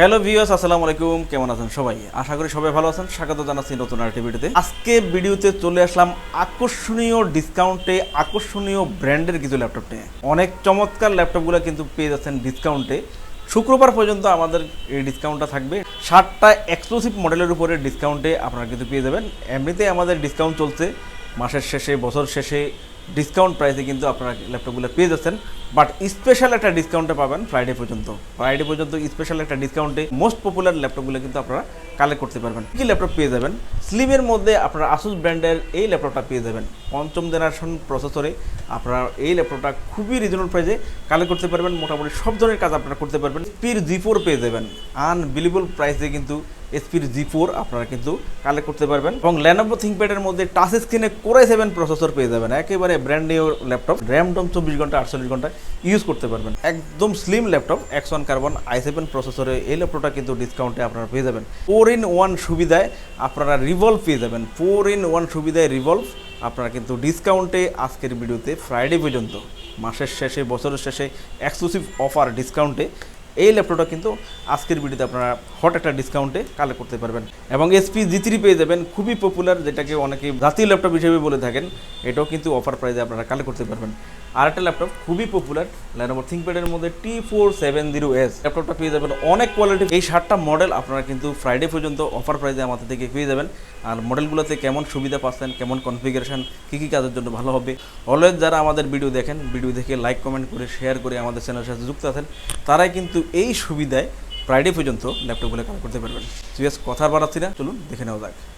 Hello viewers, আসসালামু আলাইকুম। কেমন আছেন সবাই? আশা করি সবাই ভালো আছেন। স্বাগত জানাচ্ছি নতুন আরেকটি ভিডিওতে। আজকে ভিডিওতে চলে আসলাম আকর্ষণীয় ডিসকাউন্টে আকর্ষণীয় ব্র্যান্ডের কিছু ল্যাপটপ নিয়ে অনেক চমৎকার ল্যাপটপগুলো কিন্তু পেয়ে যাচ্ছেন ডিসকাউন্টে শুক্রবার পর্যন্ত আমাদের এই ডিসকাউন্টটা থাকবে। ষাটটা এক্সক্লুসিভ মডেলের উপরে ডিসকাউন্টে আপনারা কিন্তু পেয়ে যাবেন। এমনিতে আমাদের ডিসকাউন্ট চলছে। মাসের শেষে, বছর শেষে ডিসকাউন্ট প্রাইসে কিন্তু আপনারা ল্যাপটপগুলো পেয়ে যাচ্ছেন। বাট স্পেশাল একটা ডিসকাউন্টে পাবেন ফ্রাইডে পর্যন্ত। ফ্রাইডে পর্যন্ত স্পেশাল একটা ডিসকাউন্টে মোস্ট পপুলার ল্যাপটপগুলো কিন্তু আপনারা কালেক্ট করতে পারবেন। কি ল্যাপটপ পেয়ে যাবেন? স্লিমের মধ্যে আপনারা আসুস ব্র্যান্ডের এই ল্যাপটপটা পেয়ে যাবেন। পঞ্চম জেনারেশন প্রসেসরে আপনারা এই ল্যাপটপটা খুবই রিজনেবল প্রাইসে কালেক্ট করতে পারবেন। মোটামুটি সব ধরনের কাজ আপনারা করতে পারবেন। স্পির জি ফোর পেয়ে যাবেন। আনবিলিবল প্রাইসে কিন্তু এসপির জি ফোর আপনারা কিন্তু কালেক্ট করতে পারবেন। এবং ল্যানোভো থিঙ্কপ্যাডের মধ্যে টাচ স্ক্রিনে কোরাই সেভেন প্রসেসর পেয়ে যাবেন। একেবারে ব্র্যান্ড নিউ ল্যাপটপ র্যাম ডম চব্বিশ ঘণ্টা, আটচল্লিশ ঘণ্টা ইউজ করতে পারবেন। একদম slim laptop one carbon I seven প্রসেসরে এই ল্যাপটপটা কিন্তু ডিসকাউন্টে আপনারা পেয়ে যাবেন। ফোর ইন ওয়ান সুবিধায় আপনারা রিভলভ পেয়ে যাবেন। ফোর ইন ওয়ান সুবিধায় রিভলভ আপনারা কিন্তু ডিসকাউন্টে আজকের ভিডিওতে ফ্রাইডে পর্যন্ত, মাসের শেষে, বছরের শেষে এক্সক্লুসিভ অফার ডিসকাউন্টে এই ল্যাপটপটা কিন্তু আজকের ভিডিওতে আপনারা হট একটা ডিসকাউন্টে কালেক্ট করতে পারবেন। এবং এসপি জি থ্রি পেয়ে যাবেন, খুবই পপুলার যেটাকে অনেকে জাতীয় ল্যাপটপ হিসেবে বলে থাকেন। এটাও কিন্তু অফার প্রাইসে আপনারা কালেক্ট করতে পারবেন। আর একটা ল্যাপটপ খুবই পপুলার ল্যানোভো থিঙ্কপ্যাডের মধ্যে T four seven zero S ল্যাপটপটা পেয়ে যাবেন অনেক কোয়ালিটি এই সাতটা মডেল আপনারা কিন্তু ফ্রাইডে পর্যন্ত অফার প্রাইসে আমাদের থেকে পেয়ে যাবেন। আর মডেলগুলোতে কেমন সুবিধা পাচ্ছেন, কেমন কনফিগারেশন কী কী কাজের জন্য ভালো হবে অলওয়েজ যারা আমাদের ভিডিও দেখেন ভিডিও দেখে লাইক কমেন্ট করে শেয়ার করে আমাদের চ্যানেলের সাথে যুক্ত আছেন, তারাই কিন্তু এই সুবিধায় ফ্রাইডে পর্যন্ত ল্যাপটপগুলো কালেক্ট করতে পারবেন। সিরিয়াস কথা বাড়াচ্ছি না, চলুন দেখে নেওয়া যাক।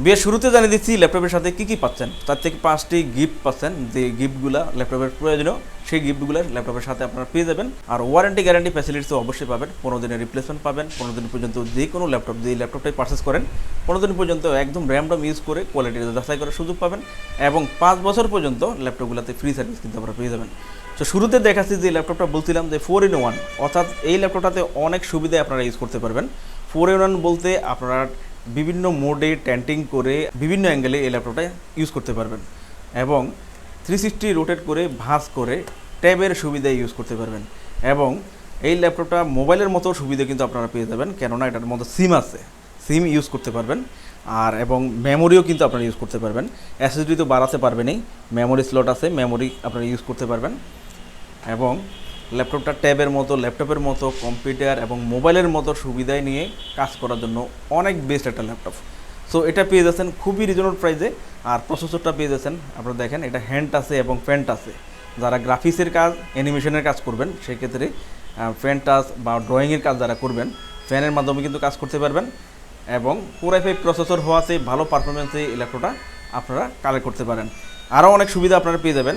বিয়ের শুরুতে জানিয়ে দিচ্ছি, ল্যাপটপের সাথে কী কী পাচ্ছেন? তার থেকে পাঁচটি গিফট পাচ্ছেন। যে গিফটগুলো ল্যাপটপের প্রয়োজনীয়, সেই গিফটগুলো ল্যাপটপের সাথে আপনারা পেয়ে যাবেন। আর ওয়ারেন্টি গ্যারান্টি ফ্যাসিলিটিস অবশ্যই পাবেন। পনেরো দিনের রিপ্লেসমেন্ট পাবেন। পনেরো দিন পর্যন্ত যে কোনো ল্যাপটপ, যে ল্যাপটপটাই পারচেস করেন, পনেরো দিন পর্যন্ত একদম র্যামডম ইউজ করে কোয়ালিটি যাচাই করার সুযোগ পাবেন এবং পাঁচ বছর পর্যন্ত ল্যাপটপগুলোতে ফ্রি সার্ভিস কিন্তু আপনারা পেয়ে যাবেন। তো শুরুতে দেখাচ্ছি যে ল্যাপটপটা বলছিলাম যে ফোর ইন ওয়ান অর্থাৎ এই ল্যাপটপটাতে অনেক সুবিধা আপনারা ইউজ করতে পারবেন। ফোর ইন ওয়ান বলতে আপনারা বিভিন্ন মোডে ট্যান্টিং করে বিভিন্ন অ্যাঙ্গেলে এই ল্যাপটপটা ইউজ করতে পারবেন এবং থ্রি সিক্সটি রোটেট করে ভাঁজ করে ট্যাবের সুবিধা ইউজ করতে পারবেন এবং এই ল্যাপটপটা মোবাইলের মতো সুবিধা কিন্তু আপনারা পেয়ে যাবেন, কেননা এটার মধ্যে সিম আছে। সিম ইউজ করতে পারবেন আর এবং মেমোরিও কিন্তু আপনারা ইউজ করতে পারবেন। এসএসডি তো বাড়াতে পারবেনই মেমোরি স্লট আছে মেমোরি আপনারা ইউজ করতে পারবেন এবং ল্যাপটপটা ট্যাবের মতো, ল্যাপটপের মতো, কম্পিউটার এবং মোবাইলের মতো সুবিধায় নিয়ে কাজ করার জন্য অনেক বেস্ট একটা ল্যাপটপ। সো এটা পেয়ে যাচ্ছেন খুবই রিজনেবল প্রাইসে আর প্রসেসরটা পেয়ে যাচ্ছেন, আপনারা দেখেন, এটা হ্যান্ড আছে এবং ফ্যান্ট আছে যারা গ্রাফিক্সের কাজ অ্যানিমেশনের কাজ করবেন সেক্ষেত্রে ফ্যান টাচ বা ড্রয়িংয়ের কাজ যারা করবেন ফ্যানের মাধ্যমে কিন্তু কাজ করতে পারবেন। এবং কোর ফাইভ প্রসেসর হওয়াতে ভালো পারফরমেন্সে এই ল্যাপটপটা আপনারা কালেক্ট করতে পারেন। আরও অনেক সুবিধা আপনারা পেয়ে যাবেন।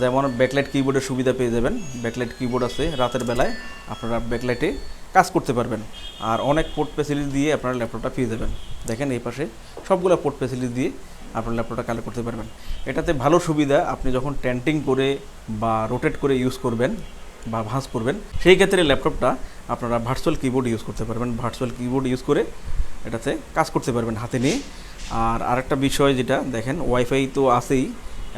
যেমন ব্যাকলাইট কিবোর্ডের সুবিধা পেয়ে যাবেন। ব্যাকলাইট কিবোর্ড আছে, রাতের বেলায় আপনারা ব্যাকলাইটে কাজ করতে পারবেন। আর অনেক পোর্ট ফেসিলিটি দিয়ে আপনারা ল্যাপটপটা পেয়ে যাবেন। দেখেন এই পাশে সবগুলো পোর্ট ফেসিলিটি দিয়ে আপনার ল্যাপটপটা কালেক্ট করতে পারবেন। এটাতে ভালো সুবিধা, আপনি যখন ট্যান্টিং করে বা রোটেট করে ইউজ করবেন বা ভাঁজ করবেন, সেই ক্ষেত্রে ল্যাপটপটা আপনারা ভার্চুয়াল কিবোর্ড ইউজ করতে পারবেন। ভার্চুয়াল কিবোর্ড ইউজ করে এটাতে কাজ করতে পারবেন হাতে নিয়ে। আর আরেকটা বিষয় যেটা, দেখেন ওয়াইফাই তো আছেই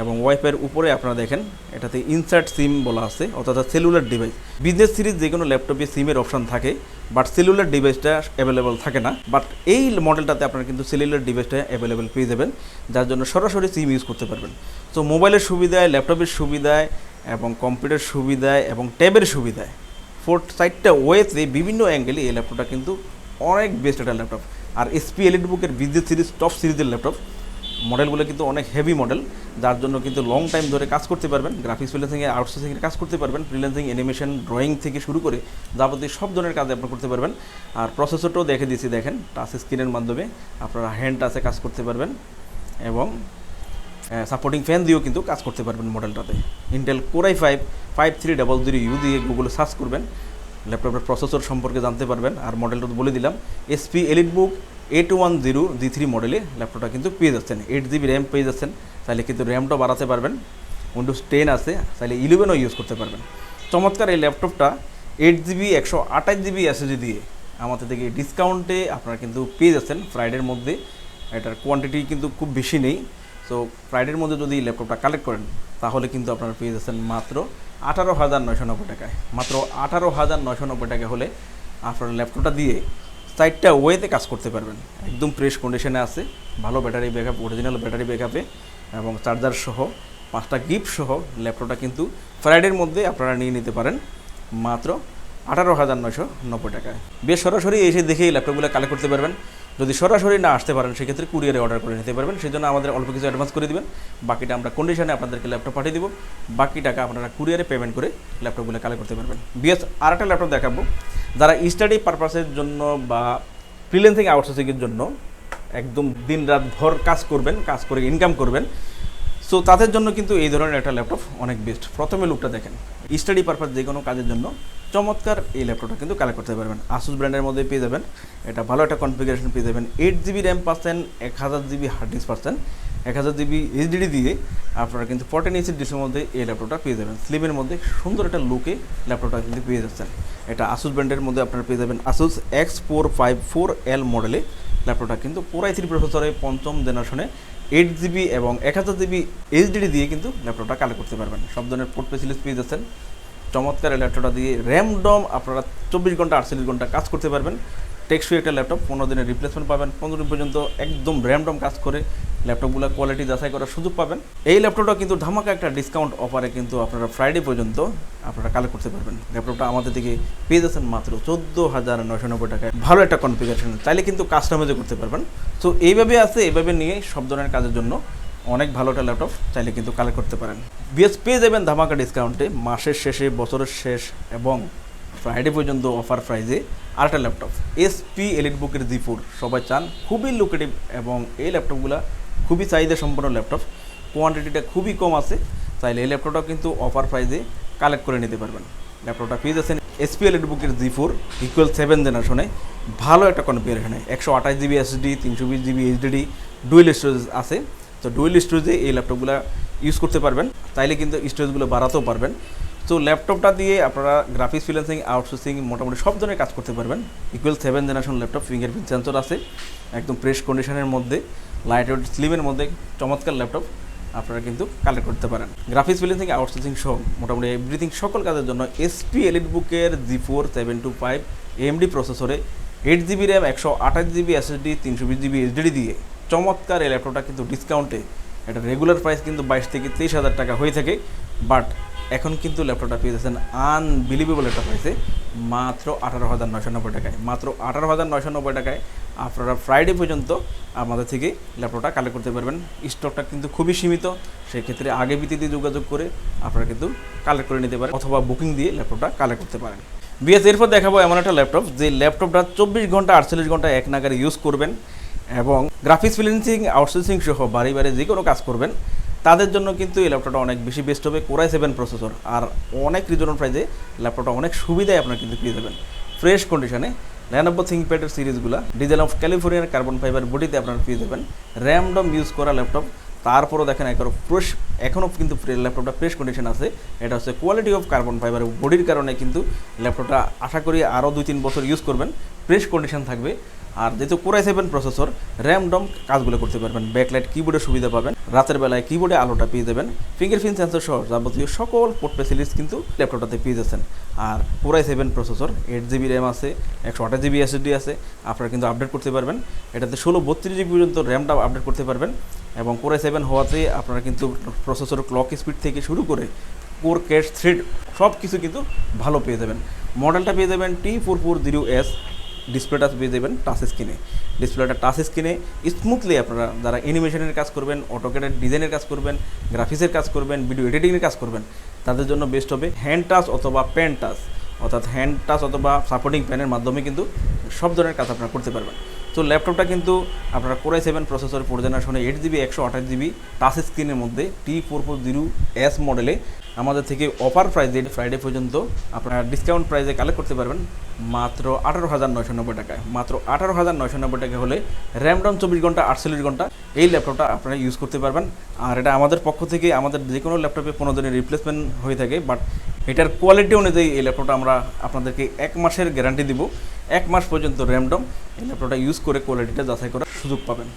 এবং ওয়াইফাইয়ের উপরে আপনারা দেখেন, এটাতে ইনসার্ট সিম বলা আছে, অর্থাৎ সেলুলার ডিভাইস বিজনেস সিরিজ যে কোনো ল্যাপটপে সিমের অপশন থাকে বাট সেলুলার ডিভাইসটা অ্যাভেলেবল থাকে না। বাট এই মডেলটাতে আপনারা কিন্তু সেলুলার ডিভাইসটা অ্যাভেলেবেল পেয়ে যাবেন, যার জন্য সরাসরি সিম ইউজ করতে পারবেন। তো মোবাইলের সুবিধায় ল্যাপটপের সুবিধায়, এবং কম্পিউটার সুবিধায়, এবং ট্যাবের সুবিধায় ফোর সাইডটা ওয়েতে বিভিন্ন অ্যাঙ্গেলে এই ল্যাপটপটা কিন্তু অনেক বেস্ট একটা ল্যাপটপ আর এসপি এলিট বুকের বিজনেস সিরিজ টপ সিরিজের ল্যাপটপ মডেলগুলো কিন্তু অনেক হেভি মডেল যার জন্য কিন্তু লং টাইম ধরে কাজ করতে পারবেন গ্রাফিক্স ফ্রিল্যান্সিংয়ে আউটসোর্সিংয়ে কাজ করতে পারবেন ফ্রিল্যান্সিং অ্যানিমেশন ড্রয়িং থেকে শুরু করে যাবতীয় সব ধরনের কাজ আপনি করতে পারবেন। আর প্রসেসরটাও দেখে দিয়েছি, দেখেন টাচ স্ক্রিনের মাধ্যমে আপনারা হ্যান্ড টাচে কাজ করতে পারবেন এবং সাপোর্টিং ফ্যান দিয়েও কিন্তু কাজ করতে পারবেন মডেলটাতে Intel core i five five three double zero U দিয়ে গুগলে সার্চ করবেন ল্যাপটপের প্রসেসর সম্পর্কে জানতে পারবেন। আর মডেলটা বলে দিলাম HP elite book eight one zero G three মডেলে ল্যাপটপটা কিন্তু পেয়ে যাচ্ছেন। এইট জিবি র্যাম পেয়ে যাচ্ছেন। তাহলে কিন্তু র্যামটা বাড়াতে পারবেন। উইন্ডোজ টেন আছে, তাহলে ইলেভেনও ইউজ করতে পারবেন। চমৎকার এই ল্যাপটপটা এইট জিবি একশো আঠাশ জিবি এসএসডি দিয়ে আমাদের থেকে ডিসকাউন্টে আপনারা কিন্তু পেয়ে যাচ্ছেন ফ্রাইডের মধ্যে। এটার কোয়ান্টিটি কিন্তু খুব বেশি নেই। সো ফ্রাইডের মধ্যে যদি ল্যাপটপটা কালেক্ট করেন, তাহলে কিন্তু আপনারা পেয়ে যাচ্ছেন মাত্র আঠারো হাজার নয়শো নব্বই টাকায়। মাত্র আঠারো হাজার নয়শো নব্বই টাকা হলে আপনার ল্যাপটপটা দিয়ে সাইডটা ওয়েতে কাজ করতে পারবেন। একদম ফ্রেশ কন্ডিশনে আছে, ভালো ব্যাটারি ব্যাকআপ অরিজিনাল ব্যাটারি ব্যাকআপে এবং চার্জার সহ, পাঁচটা গিফট সহ ল্যাপটপটা কিন্তু ফ্রাইডের মধ্যে আপনারা নিয়ে নিতে পারেন, মাত্র আঠারো হাজার নয়শো নব্বই টাকায়। বেশ সরাসরি এসে দেখেই ল্যাপটপগুলো কালেক্ট করতে পারবেন। যদি সরাসরি না আসতে পারেন, সেক্ষেত্রে কুরিয়ারে অর্ডার করে নিতে পারবেন। সেই জন্য আমাদের অল্প কিছু অ্যাডভান্স করে দিবেন। বাকিটা আমরা কন্ডিশনে আপনাদেরকে ল্যাপটপ পাঠিয়ে দেবো। বাকি টাকা আপনারা কুরিয়ারে পেমেন্ট করে ল্যাপটপগুলো কালেক্ট করতে পারবেন। বিএস আর একটা ল্যাপটপ দেখাবো। যারা স্টাডি পারপাসের জন্য বা ফ্রিল্যান্সিং আউটসোর্সিংয়ের জন্য একদম দিন রাত ভর কাজ করবেন, কাজ করে ইনকাম করবেন। সো তাদের জন্য কিন্তু এই ধরনের একটা ল্যাপটপ অনেক বেস্ট প্রথমে লুকটা দেখেন। স্টাডি পারপাস যে কোনো কাজের জন্য চমৎকার এই ল্যাপটপটা কিন্তু কালেক্ট করতে পারবেন। আসুস ব্র্যান্ডের মধ্যে পেয়ে যাবেন। এটা ভালো একটা কনফিগারেশন পেয়ে যাবেন। এইট জিবি র্যাম পাচ্ছেন, এক হাজার জিবি হার্ড ডিস্ক পাচ্ছেন। এক হাজার জিবি এইচডিডি দিয়ে আপনারা কিন্তু ফোরটিন ইঞ্চি ডিসের মধ্যে এই ল্যাপটপটা পেয়ে যাবেন। স্লিমের মধ্যে সুন্দর একটা লুকে ল্যাপটপটা কিন্তু পেয়ে যাচ্ছেন। এটা আসুস ব্র্যান্ডের মধ্যে আপনারা পেয়ে যাবেন। Asus X four five four L মডেলে ল্যাপটপটা কিন্তু কোরাই থ্রি প্রসেসরে পঞ্চম জেনারেশনে এইট জিবি এবং এক হাজার জিবি এইচডিডি দিয়ে কিন্তু ল্যাপটপটা কালেক্ট করতে পারবেন। সব ধরনের পোর্ট ফেসিলিটি পেয়ে যাচ্ছেন। চমৎকার ল্যাপটপটা দিয়ে র্যামডম আপনারা চব্বিশ ঘণ্টা আটচল্লিশ ঘণ্টা কাজ করতে পারবেন। টেকসই একটা ল্যাপটপ, পনেরো দিনের রিপ্লেসমেন্ট পাবেন, পনেরো দিন পর্যন্ত একদম র্যাম ডম কাজ করে ল্যাপটপগুলো কোয়ালিটি যাচাই করার সুযোগ পাবেন। এই ল্যাপটপটা কিন্তু ধামাকা একটা ডিসকাউন্ট অফারে কিন্তু আপনারা ফ্রাইডে পর্যন্ত আপনারা কালেক্ট করতে পারবেন। ল্যাপটপটা আমাদের থেকে পেয়ে যাচ্ছেন মাত্র চোদ্দ হাজার নয়শো নব্বই টাকায়। ভালো একটা কনফিগারেশন চাইলে কিন্তু কাস্টমাইজও করতে পারবেন। তো এইভাবে আছে, এইভাবে নিয়ে সব ধরনের কাজের জন্য অনেক ভালো একটা ল্যাপটপ, চাইলে কিন্তু কালেক্ট করতে পারেন। বিএস পেয়ে যাবেন ধামাকা ডিসকাউন্টে মাসের শেষে, বছরের শেষ এবং ফ্রাইডে পর্যন্ত অফার প্রাইজে আরেকটা ল্যাপটপ এসপি এলিট বুকের জি ফোর সবাই চান, খুবই লুকেটিভ এবং এই ল্যাপটপগুলো খুবই চাহিদা সম্পন্ন ল্যাপটপ কোয়ান্টিটিটা খুবই কম আছে চাইলে এই ল্যাপটপটা কিন্তু অফার প্রাইজে কালেক্ট করে নিতে পারবেন। ল্যাপটপটা পেয়ে যাচ্ছেন এসপি এলিট বুকের জি ফোর ইকুয়াল সেভেন জেনারেশনে ভালো একটা কনফিগারেশনে একশো আঠাশ জিবি এসডি তিনশো বিশ জিবি এইচডিডি ডুয়েল স্টোরেজ আছে। তো ডুয়েল স্টোরেজে এই ল্যাপটপগুলো ইউজ করতে পারবেন, তাইলে কিন্তু স্টোরেজগুলো বাড়াতেও পারবেন। তো ল্যাপটপটা দিয়ে আপনারা গ্রাফিক্স ফ্রিল্যান্সিং আউটসোর্সিং মোটামুটি সব ধরনের কাজ করতে পারবেন। Equal seven generation laptop fingerprint sensor আছে, একদম প্রেস কন্ডিশনের মধ্যে লাইট ওয়েট স্লিমের মধ্যে, চমৎকার ল্যাপটপ আপনারা কিন্তু কালেক্ট করতে পারেন। গ্রাফিক্স ফ্রিল্যান্সিং আউটসোর্সিং সহ মোটামুটি এভরিথিং সকল কাজের জন্য এসপি এলিট বুকের G four seven two five AMD প্রসেসরে এইট জিবি র্যাম একশো আঠাশ জিবি এসএসডি তিনশো বিশ জিবি এইচডিডি দিয়ে চমৎকার এই ল্যাপটপটা কিন্তু ডিসকাউন্টে এটা রেগুলার প্রাইস কিন্তু বাইশ থেকে তেইশ হাজার টাকা হয়ে থাকে বাট এখন কিন্তু ল্যাপটপটা পেয়ে যাচ্ছেন আনবিলিভেবল একটা প্রাইসে মাত্র আঠারো হাজার নয়শো নব্বই টাকায়। মাত্র আঠারো হাজার নয়শো নব্বই টাকায় আপনারা ফ্রাইডে পর্যন্ত আমাদের থেকে ল্যাপটপটা কালেক্ট করতে পারবেন। স্টকটা কিন্তু খুবই সীমিত, সেক্ষেত্রে আগে ভিত্তিতে যোগাযোগ করে আপনারা কিন্তু কালেক্ট করে নিতে পারেন অথবা বুকিং দিয়ে ল্যাপটপটা কালেক্ট করতে পারেন। বিএস এরপর দেখাবো এমন একটা ল্যাপটপ যে ল্যাপটপটা চব্বিশ ঘণ্টা, আটচল্লিশ ঘণ্টা, এক নাগারে ইউজ করবেন এবং গ্রাফিক্স ফ্রিল্যান্সিং আউটসোর্সিং সহ বাড়ি বাড়ি যে কোনো কাজ করবেন। তাদের জন্য কিন্তু এই ল্যাপটপটা অনেক বেশি বেস্ট হবে। কোরাই সেভেন প্রসেসর আর অনেক রিজনেবল প্রাইসে ল্যাপটপটা অনেক সুবিধায় আপনারা কিন্তু পেয়ে যাবেন ফ্রেশ কন্ডিশনে ল্যানোভো থিঙ্কপ্যাডের সিরিজগুলো ডিজেল অফ ক্যালিফোর্নিয়ার কার্বন ফাইবার বডিতে আপনারা পেয়ে যাবেন র্যামডম ইউজ করা ল্যাপটপ, তারপরও দেখেন একবার ফ্রেশ এখনও কিন্তু ল্যাপটপটা ফ্রেশ কন্ডিশন আছে। এটা হচ্ছে কোয়ালিটি অফ কার্বন ফাইবার বডির কারণে কিন্তু ল্যাপটপটা আশা করি আরও দুই তিন বছর ইউজ করবেন। ফ্রেশ কন্ডিশন থাকবে। আর যেহেতু কোরাই সেভেন প্রসেসর র্যাম ডম কাজগুলো করতে পারবেন ব্যাকলাইট কিবোর্ডের সুবিধা পাবেন, রাতের বেলায় কিবোর্ডে আলোটা পেয়ে যাবেন ফিঙ্গার ফিঙ্গারপ্রিন্ট সেন্সর সহ যাবতীয় সকল পোর্ট ফেসিলিটিস কিন্তু ল্যাপটপটাতে পেয়ে যাচ্ছেন। আর core i seven processor eight GB RAM আছে, একশো আঠাশ জিবি এসএসডি আছে, আপনারা কিন্তু আপডেট করতে পারবেন। এটাতে ষোলো বত্রিশ জিবি পর্যন্ত র্যামটা আপডেট করতে পারবেন এবং কোরাই সেভেন হওয়াতে আপনারা কিন্তু প্রসেসর ক্লক স্পিড থেকে শুরু করে কোর ক্যাশ থ্রেড সব কিছু কিন্তু ভালো পেয়ে যাবেন। মডেলটা পেয়ে যাবেন T four four zero S ডিসপ্লেটা পেয়ে যাবেন টাচ স্ক্রিনে ডিসপ্লেটা টাচ স্ক্রিনে স্মুথলি আপনারা যারা অ্যানিমেশনের কাজ করবেন অটোকেটের ডিজাইনের কাজ করবেন গ্রাফিক্সের কাজ করবেন ভিডিও এডিটিংয়ের কাজ করবেন, তাদের জন্য বেস্ট হবে হ্যান্ড টাচ অথবা পেন টাচ অর্থাৎ হ্যান্ড টাচ অথবা সাপোর্টিং প্যানের মাধ্যমে কিন্তু সব ধরনের কাজ আপনারা করতে পারবেন। তো ল্যাপটপটা কিন্তু আপনারা core i seven processor four জেনারেশনে এইট জিবি একশো আঠাশ জিবি টাচ স্ক্রিনের মধ্যে T four four zero S মডেলে আমাদের থেকে অফার প্রাইজে ফ্রাইডে পর্যন্ত আপনারা ডিসকাউন্ট প্রাইজে কালেক্ট করতে পারবেন মাত্র আঠারো হাজার নয়শো নব্বই টাকায়। মাত্র আঠারো হাজার নয়শো নব্বই টাকা হলে র্যাম ডাউন চব্বিশ ঘণ্টা, আটচল্লিশ ঘণ্টা এই ল্যাপটপটা আপনারা ইউজ করতে পারবেন। আর এটা আমাদের পক্ষ থেকে আমাদের যে কোনো ল্যাপটপে পনেরো দিনের রিপ্লেসমেন্ট হয়ে থাকে বাট এটার কোয়ালিটি অনুযায়ী এই ল্যাপটপটা আমরা আপনাদেরকে এক মাসের গ্যারান্টি দিব। এক মাস পর্যন্ত র্যামডম এই ল্যাপটপটা ইউজ করে কোয়ালিটিটা যাচাই করার সুযোগ পাবেন।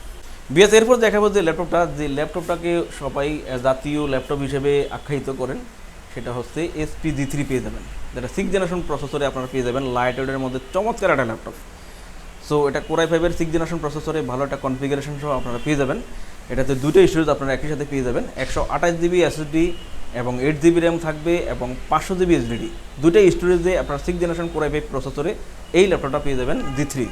বিএস এরপর দেখাবো যে ল্যাপটপটা, যে ল্যাপটপটাকে সবাই জাতীয় ল্যাপটপ হিসেবে আখ্যায়িত করেন, সেটা হচ্ছে এসপি জি থ্রি পেয়ে যাবেন। যেটা সিক্স জেনারেশন প্রসেসরে আপনারা পেয়ে যাবেন লাইট ওয়েটের মধ্যে চমৎকার একটা ল্যাপটপ। সো এটা কোরাই ফাইভের সিক্স জেনারেশন প্রসেসরে ভালো একটা কনফিগারেশন সহ আপনারা পেয়ে যাবেন। এটাতে দুটো স্টোরেজ আপনারা একই সাথে পেয়ে যাবেন। একশো আঠাশ জিবি এসএসডি এবং এইট জিবি র্যাম থাকবে এবং পাঁচশো জিবি এসডিডি দুটোই স্টোরেজে আপনার six generation core i five প্রসেসরে এই ল্যাপটপটা পেয়ে যাবেন জি থ্রি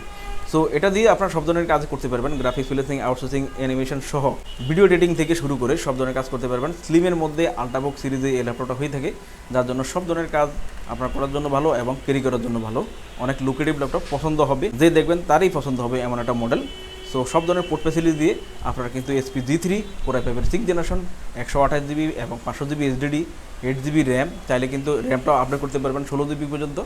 সো এটা দিয়ে আপনারা সব ধরনের কাজ করতে পারবেন গ্রাফিক্স ফিলেসিং আউটসোর্সিং অ্যানিমেশন সহ। ভিডিও এডিটিং থেকে শুরু করে সব ধরনের কাজ করতে পারবেন। স্লিমের মধ্যে আল্ট্রাবুক সিরিজে এই ল্যাপটপটা হয়ে থাকে, যার জন্য সব ধরনের কাজ আপনার করার জন্য ভালো এবং ক্যারি করার জন্য ভালো। অনেক লুকেটিভ ল্যাপটপ পছন্দ হবে। যে দেখবেন তারই পছন্দ হবে এমন একটা মডেল সো সব ধরনের পোর্ট ফেসিলিটি দিয়ে আপনারা কিন্তু HP G three core i ফাইভের সিক্স জেনারেশন একশো আঠাশ জিবি এবং পাঁচশো GB HDD eight GB RAM চাইলে কিন্তু র্যামটাও আপডেট করতে পারবেন ষোলো জিবি পর্যন্ত।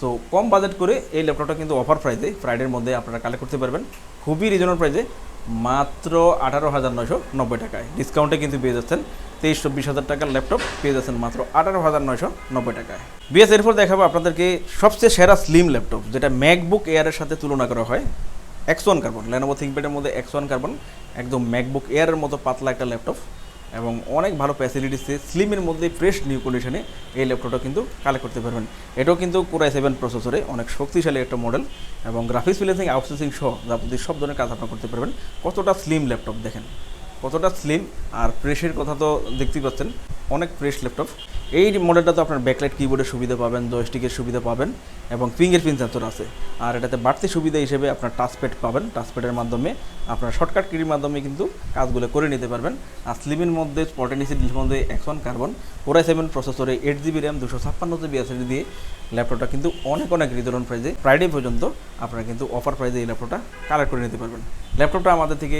সো কম বাজেট করে এই ল্যাপটপটা কিন্তু অফার প্রাইসে ফ্রাইডের মধ্যে আপনারা কালেক্ট করতে পারবেন। খুবই রিজনেবল প্রাইসে মাত্র আঠারো হাজার নয়শো নব্বই টাকায়। ডিসকাউন্টে কিন্তু পেয়ে যাচ্ছেন তেইশ চব্বিশ হাজার টাকার ল্যাপটপ পেয়ে যাচ্ছেন মাত্র আঠারো হাজার নয়শো নব্বই টাকায়। বিএস এরপর দেখাবো আপনাদেরকে সবচেয়ে সেরা স্লিম ল্যাপটপ যেটা ম্যাকবুক এয়ারের সাথে তুলনা করা হয়। এক্স ওয়ান কার্বন লেনোভো থিঙ্কপ্যাডের মধ্যে এক্স ওয়ান কার্বন একদম ম্যাকবুক এয়ারের মতো পাতলা একটা ল্যাপটপ এবং অনেক ভালো ফ্যাসিলিটিসে স্লিমের মধ্যে ফ্রেশ নিউ কন্ডিশনে এই ল্যাপটপটা কিন্তু কালেক্ট করতে পারবেন। এটাও কিন্তু কোরাই সেভেন প্রসেসরে অনেক শক্তিশালী একটা মডেল এবং গ্রাফিক্স ফিলেন্সিং আউটসোর্সিং সহ যাবতীয় সব ধরনের কাজ আপনারা করতে পারবেন। কতটা স্লিম ল্যাপটপ দেখেন। কতটা স্লিম আর প্রেসের কথা তো দেখতেই পাচ্ছেন, অনেক প্রেস ল্যাপটপ এই মডেলটা তো আপনার ব্যাকলাইট কিবোর্ডের সুবিধা পাবেন জয়স্টিকের সুবিধা পাবেন এবং ফিঙ্গারপ্রিন্ট সেন্সর আছে। আর এটাতে বাড়তি সুবিধা হিসেবে আপনার টাচপ্যাড পাবেন টাচপ্যাডের মাধ্যমে আপনার শর্টকাট কির মাধ্যমে কিন্তু কাজগুলো করে নিতে পারবেন। আর স্লিমের মধ্যে স্পটেনিসির মধ্যে X one carbon core i seven প্রসেসরে এইট জিবি র্যাম দুশো ছাপ্পান্ন জিবি এসএসডি দিয়ে ল্যাপটপটা কিন্তু অনেক অনেক রিজনেবল প্রাইজে ফ্রাইডে পর্যন্ত আপনারা কিন্তু অফার প্রাইজে এই ল্যাপটপটা কালেক্ট করে নিতে পারবেন। ল্যাপটপটা আমাদের থেকে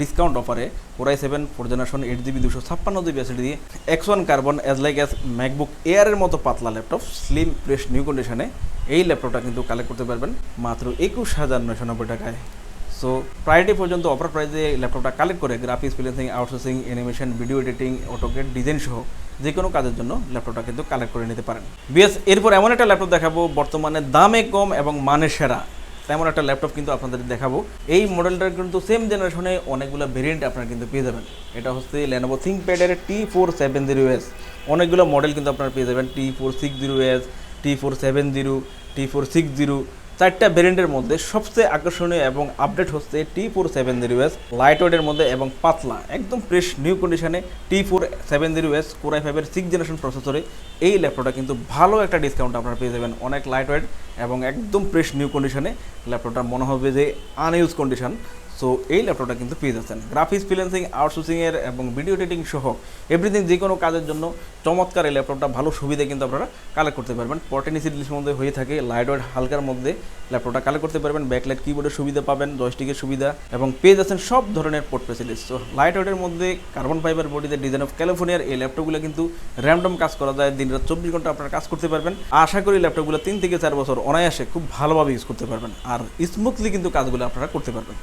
ডিসকাউন্ট অফারে core i seven four generation eight GB দুশো ছাপ্পান্ন জিবি এসএসডি দিয়ে X one carbon as like as MacBook এয়ারের মতো পাতলা ল্যাপটপ স্লিম ফ্রেশ নিউ কন্ডিশনে এই ল্যাপটপটা কিন্তু কালেক্ট করতে পারবেন মাত্র একুশ হাজার নয়শো নব্বই টাকায়। সো প্রায়োরিটি পর্যন্ত অফার প্রাইজে ল্যাপটপটা কালেক্ট করে graphics freelancing outsourcing animation video editing AutoCAD design সহ যে কোনো কাজের জন্য ল্যাপটপটা কিন্তু কালেক্ট করে নিতে পারেন। বিএস এরপর এমন একটা ল্যাপটপ দেখাবো, বর্তমানে দামে কম এবং মানে সেরা। তেমন একটা ল্যাপটপ কিন্তু আপনাদের দেখাবো। এই মডেলটার কিন্তু সেম জেনারেশনে অনেকগুলো ভেরিয়েন্ট আপনারা কিন্তু পেয়ে যাবেন। এটা হচ্ছে Lenovo থিঙ্কপ্যাডের T four seven zero S অনেকগুলো মডেল কিন্তু আপনারা পেয়ে যাবেন। T four six zero S T four seven zero T four six zero চারটা ভেরিয়েন্টের মধ্যে সবচেয়ে আকর্ষণীয় এবং আপডেট হচ্ছে T four seven zero S light ওয়েটের মধ্যে এবং পাতলা, একদম ফ্রেশ নিউ কন্ডিশনে T four seven zero S core i ফাইভের সিক্স জেনারেশন প্রসেসরে এই ল্যাপটপটা কিন্তু ভালো একটা ডিসকাউন্ট আপনারা পেয়ে যাবেন, অনেক লাইট ওয়েট এবং একদম ফ্রেশ নিউ কন্ডিশনে ল্যাপটপটা মনে হবে যে আনইউজ কন্ডিশন সো এই ল্যাপটপটা কিন্তু পেয়ে যাচ্ছেন। গ্রাফিক্স ফ্রিল্যান্সিং আউটসোর্সিংয়ের এবং ভিডিও এডিটিং সহ এভরিথিং যে কোনো কাজের জন্য চমৎকার এই ল্যাপটপটা ভালো সুবিধা কিন্তু আপনারা কালেক্ট করতে পারবেন। পটেনিসি ডিসের মধ্যে হয়ে থাকে লাইটওয়েট হালকার মধ্যে ল্যাপটপটা কালেক্ট করতে পারবেন। ব্যাকলাইট কিবোর্ডের সুবিধা পাবেন জয়স্টিকের সুবিধা এবং পেয়ে যাচ্ছেন সব ধরনের পোর্ট ফেসিলিটিস সো লাইটওয়েটের মধ্যে কার্বন ফাইবার বডিতে ডিজাইন অফ ক্যালিফোর্নিয়ার এই ল্যাপটপগুলো কিন্তু র্যান্ডম কাজ করা যায়। দিন রাত চব্বিশ ঘণ্টা আপনারা কাজ করতে পারবেন। আশা করি ল্যাপটপগুলো তিন থেকে চার বছর অনায়াসে খুব ভালোভাবে ইউজ করতে পারবেন। আর স্মুথলি কিন্তু কাজগুলো আপনারা করতে পারবেন।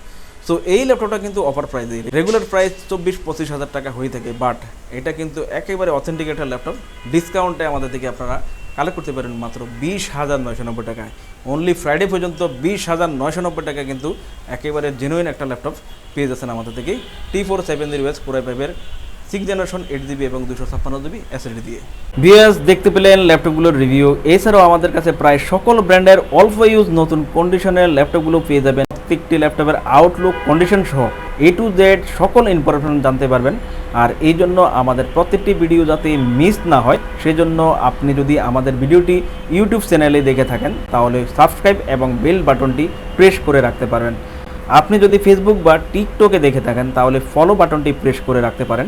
সো এই ল্যাপটপটা কিন্তু অফার প্রাইসে রেগুলার প্রাইস চব্বিশ, পঁচিশ হাজার টাকা হয়ে থাকে বাট এটা কিন্তু একেবারে অথেন্টিক একটা ল্যাপটপ ডিসকাউন্টে আমাদের থেকে আপনারা কালেক্ট করতে পারেন মাত্র বিশ হাজার নয়শো নব্বই টাকায়। অনলি ফ্রাইডে পর্যন্ত বিশ হাজার নয়শো নব্বই টাকা কিন্তু একেবারে জেনুইন একটা ল্যাপটপ পেয়ে যাচ্ছেন আমাদের থেকে T four seven zero S core i ফাইভের সিক্স জেনারেশন এইট জিবি এবং দুশো ছাপ্পান্ন জিবি এসএসডি দিয়ে। বিএস দেখতে পেলেন ল্যাপটপগুলোর রিভিউ এছাড়াও আমাদের কাছে প্রায় সকল ব্র্যান্ডের অল্প ইউজ নতুন কন্ডিশনের ল্যাপটপগুলো পেয়ে যাবেন। প্রত্যেকটি ল্যাপটপের আউটলুক কন্ডিশন সহ এ টু জেড সকল ইনফরমেশন জানতে পারবেন। আর এই জন্য আমাদের প্রত্যেকটি ভিডিও যাতে মিস না হয়, সেজন্য আপনি যদি আমাদের ভিডিওটি ইউটিউব চ্যানেলে দেখে থাকেন, তাহলে সাবস্ক্রাইব এবং বেল বাটনটি প্রেস করে রাখতে পারবেন। আপনি যদি ফেসবুক বা টিকটকে দেখে থাকেন, তাহলে ফলো বাটনটি প্রেস করে রাখতে পারেন।